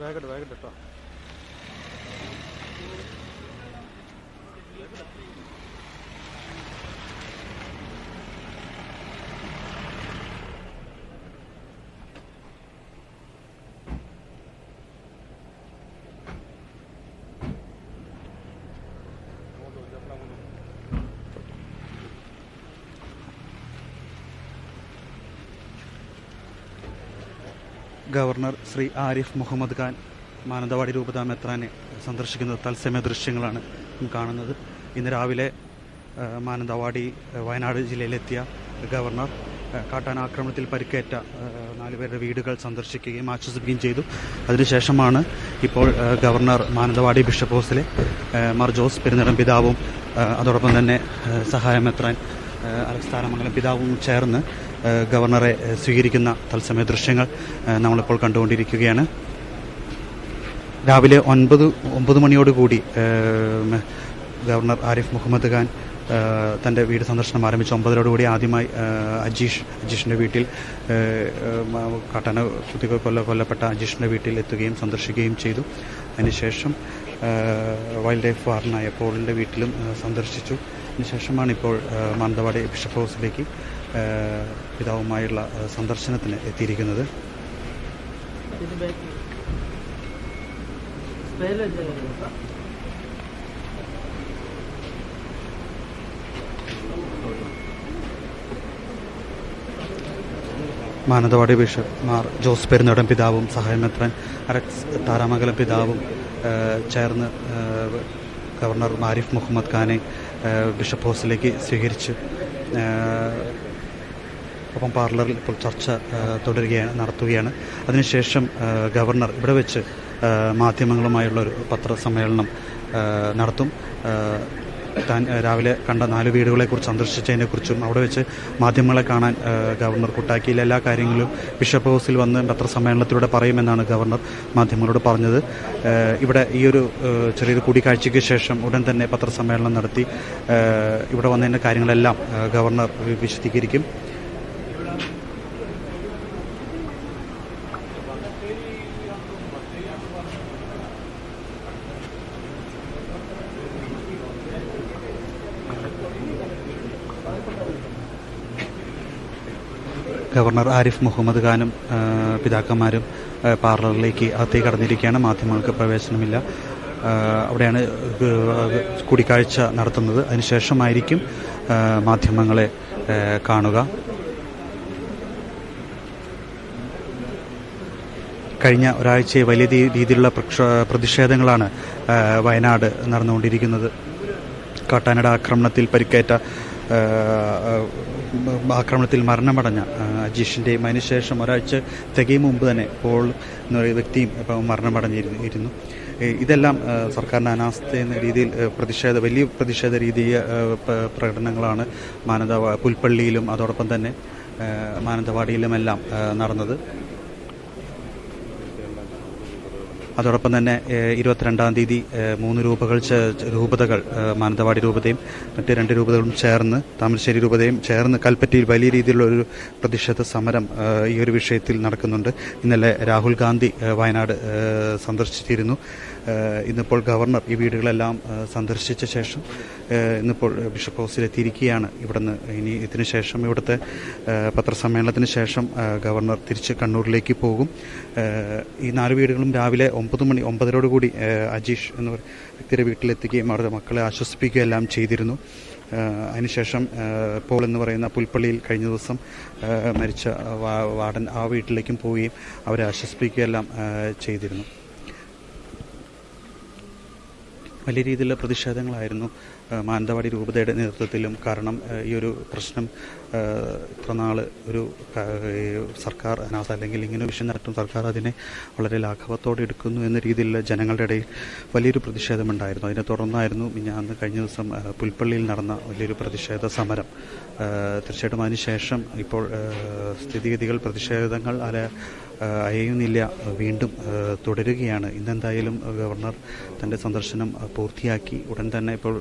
വേഗം വേഗം കേട്ടോ ഗവർണർ ശ്രീ ആരിഫ് മുഹമ്മദ് ഖാൻ മാനന്തവാടി രൂപതാ മെത്രാനെ സന്ദർശിക്കുന്നത് തത്സമയ ദൃശ്യങ്ങളാണ് കാണുന്നത്. ഇന്ന് രാവിലെ മാനന്തവാടി വയനാട് ജില്ലയിലെത്തിയ ഗവർണർ കാട്ടാൻ ആക്രമണത്തിൽ പരിക്കേറ്റ നാല് നാലുപേരുടെ വീടുകൾ സന്ദർശിക്കുകയും ആശ്വസിപ്പിക്കുകയും ചെയ്തു. അതിനുശേഷമാണ് ഇപ്പോൾ ഗവർണർ മാനന്തവാടി ബിഷപ്പ് ഹൗസിലെ മർ ജോസ് പെരുന്നിടം പിതാവും അതോടൊപ്പം തന്നെ സഹായം സഹായമെത്രാൻ അലക്സ് താരമംഗലം പിതാവും ചേർന്ന് ഗവർണറെ സ്വീകരിക്കുന്ന തത്സമയ ദൃശ്യങ്ങൾ നമ്മളിപ്പോൾ കണ്ടുകൊണ്ടിരിക്കുകയാണ്. രാവിലെ ഒൻപത് ഒമ്പത് മണിയോടുകൂടി ഗവർണർ ആരിഫ് മുഹമ്മദ് ഖാൻ തന്റെ വീട് സന്ദർശനം ആരംഭിച്ച ഒമ്പതരോടുകൂടി ആദ്യമായി അജീഷ് അജീഷിന്റെ വീട്ടിൽ കട്ടന ശുദ്ധി കൊല്ല കൊല്ലപ്പെട്ട അജീഷിന്റെ വീട്ടിൽ എത്തുകയും സന്ദർശിക്കുകയും ചെയ്തു. അതിനുശേഷം വൈൽഡ് ലൈഫ് വാർഡനായ പോളിന്റെ വീട്ടിലും സന്ദർശിച്ചു. അതിനുശേഷമാണ് ഇപ്പോൾ മാനന്തവാടി ബിഷപ്പ് ഹൗസിലേക്ക് പിതാവുമായുള്ള സന്ദർശനത്തിന് എത്തിയിരിക്കുന്നത്. മാനന്തവാടി ബിഷപ്പ് മാർ ജോസ് പെരുന്നടൻ പിതാവും സഹായമെത്രൻ അലക്സ് താരാമംഗലം പിതാവും ചേർന്ന് ഗവർണർ ആരിഫ് മുഹമ്മദ് ഖാനെ ബിഷപ്പ് ഹൗസിലേക്ക് സ്വീകരിച്ച്. ഒപ്പം പാർലറിൽ ഇപ്പോൾ ചർച്ച തുടരുകയാണ് നടത്തുകയാണ്. അതിനുശേഷം ഗവർണർ ഇവിടെ വെച്ച് മാധ്യമങ്ങളുമായുള്ള ഒരു പത്രസമ്മേളനം നടത്തും. താൻ രാവിലെ കണ്ട നാല് വീടുകളെക്കുറിച്ച് സന്ദർശിച്ചതിനെക്കുറിച്ചും അവിടെ വെച്ച് മാധ്യമങ്ങളെ കാണാൻ ഗവർണർ കുട്ടാക്കിയിലെ എല്ലാ കാര്യങ്ങളും ബിഷപ്പ് ഹൗസിൽ വന്ന് പത്രസമ്മേളനത്തിലൂടെ പറയുമെന്നാണ് ഗവർണർ മാധ്യമങ്ങളോട് പറഞ്ഞത്. ഇവിടെ ഈ ഒരു ചെറിയൊരു കൂടിക്കാഴ്ചയ്ക്ക് ശേഷം ഉടൻ തന്നെ പത്രസമ്മേളനം നടത്തി ഇവിടെ വന്നതിന്റെ കാര്യങ്ങളെല്ലാം ഗവർണർ വിശദീകരിക്കും. ഗവർണർ ആരിഫ് മുഹമ്മദ് ഖാനും പിതാക്കന്മാരും പാർലറിലേക്ക് അകത്തേക്ക് കടന്നിരിക്കുകയാണ്. മാധ്യമങ്ങൾക്ക് പ്രവേശനമില്ല. അവിടെയാണ് കൂടിക്കാഴ്ച നടത്തുന്നത്. അതിനുശേഷമായിരിക്കും മാധ്യമങ്ങളെ കാണുക. കഴിഞ്ഞ ഒരാഴ്ചയെ വലിയ രീതിയിലുള്ള പ്രതിഷേധങ്ങളാണ് വയനാട് നടന്നുകൊണ്ടിരിക്കുന്നത്. കാട്ടാനട ആക്രമണത്തിൽ പരിക്കേറ്റ ആക്രമണത്തിൽ മരണമടഞ്ഞ അജീഷിന്റെയും അതിനുശേഷം ഒരാഴ്ച തികയും മുമ്പ് തന്നെ പോൾ എന്ന് വ്യക്തിയും ഇപ്പം മരണമടഞ്ഞിരുന്നു. ഇതെല്ലാം സർക്കാരിന്റെ അനാസ്ഥ എന്ന രീതിയിൽ പ്രതിഷേധ വലിയ പ്രതിഷേധ രീതിയ പ്രകടനങ്ങളാണ് മാനന്തവാ പുൽപ്പള്ളിയിലും അതോടൊപ്പം തന്നെ മാനന്തവാടിയിലുമെല്ലാം നടന്നത്. അതോടൊപ്പം തന്നെ ഇരുപത്തിരണ്ടാം തീയതി മൂന്ന് രൂപകൾ രൂപതകൾ മാനന്തവാടി രൂപതയും മറ്റ് രണ്ട് രൂപതകളും ചേർന്ന് താമരശ്ശേരി രൂപതയും ചേർന്ന് കൽപ്പറ്റയിൽ വലിയ രീതിയിലുള്ള ഒരു പ്രതിഷേധ സമരം ഈ ഒരു വിഷയത്തിൽ നടക്കുന്നുണ്ട്. ഇന്നലെ രാഹുൽ ഗാന്ധി വയനാട് സന്ദർശിച്ചിരുന്നു. ഇന്നിപ്പോൾ ഗവർണർ ഈ വീടുകളെല്ലാം സന്ദർശിച്ച ശേഷം ഇന്നിപ്പോൾ ബിഷപ്പ് ഹൗസിലെത്തിയിരിക്കുകയാണ്. ഇവിടുന്ന് ഇനി ഇതിനുശേഷം ഇവിടുത്തെ പത്രസമ്മേളനത്തിന് ശേഷം ഗവർണർ തിരിച്ച് കണ്ണൂരിലേക്ക് പോകും. ഈ നാല് വീടുകളും രാവിലെ ഒമ്പത് മണി ഒമ്പതരോട് കൂടി അജീഷ് എന്ന വ്യക്തിയുടെ വീട്ടിലെത്തുകയും അവരുടെ മക്കളെ ആശ്വസിപ്പിക്കുകയും എല്ലാം ചെയ്തിരുന്നു. അതിനുശേഷം പോൾ എന്ന് പറയുന്ന പുൽപ്പള്ളിയിൽ കഴിഞ്ഞ ദിവസം മരിച്ച വാർഡൻ ആ വീട്ടിലേക്കും പോവുകയും അവരെ ആശ്വസിപ്പിക്കുകയെല്ലാം ചെയ്തിരുന്നു. വലിയ രീതിയിലുള്ള പ്രതിഷേധങ്ങളായിരുന്നു മാനന്തവാടി രൂപതയുടെ നേതൃത്വത്തിലും. കാരണം ഈ ഒരു പ്രശ്നം ഇത്ര നാൾ ഒരു സർക്കാർ അനാസ അല്ലെങ്കിൽ ഇങ്ങനെ വിഷയം നടത്തും സർക്കാർ അതിനെ വളരെ ലാഘവത്തോടെ എടുക്കുന്നു എന്ന രീതിയിലുള്ള ജനങ്ങളുടെ ഇടയിൽ വലിയൊരു പ്രതിഷേധമുണ്ടായിരുന്നു. അതിനെ തുടർന്നായിരുന്നു മിഞ്ഞാന്ന് കഴിഞ്ഞ ദിവസം പുൽപ്പള്ളിയിൽ നടന്ന വലിയൊരു പ്രതിഷേധ സമരം. തീർച്ചയായിട്ടും അതിനുശേഷം ഇപ്പോൾ സ്ഥിതിഗതികൾ പ്രതിഷേധങ്ങൾ അല അയയുന്നില്ല. വീണ്ടും തുടരുകയാണ്. ഇന്നെന്തായാലും ഗവർണർ തന്റെ സന്ദർശനം പൂർത്തിയാക്കി ഉടൻ തന്നെ ഇപ്പോൾ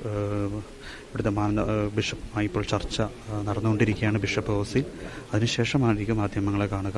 ഇവിടുത്തെ മാന ബിഷപ്പുമായി ഇപ്പോൾ ചർച്ച നടന്നുകൊണ്ടിരിക്കുകയാണ് ബിഷപ്പ് ഹൗസിൽ. അതിനുശേഷമായിരിക്കും മാധ്യമങ്ങളെ കാണുക.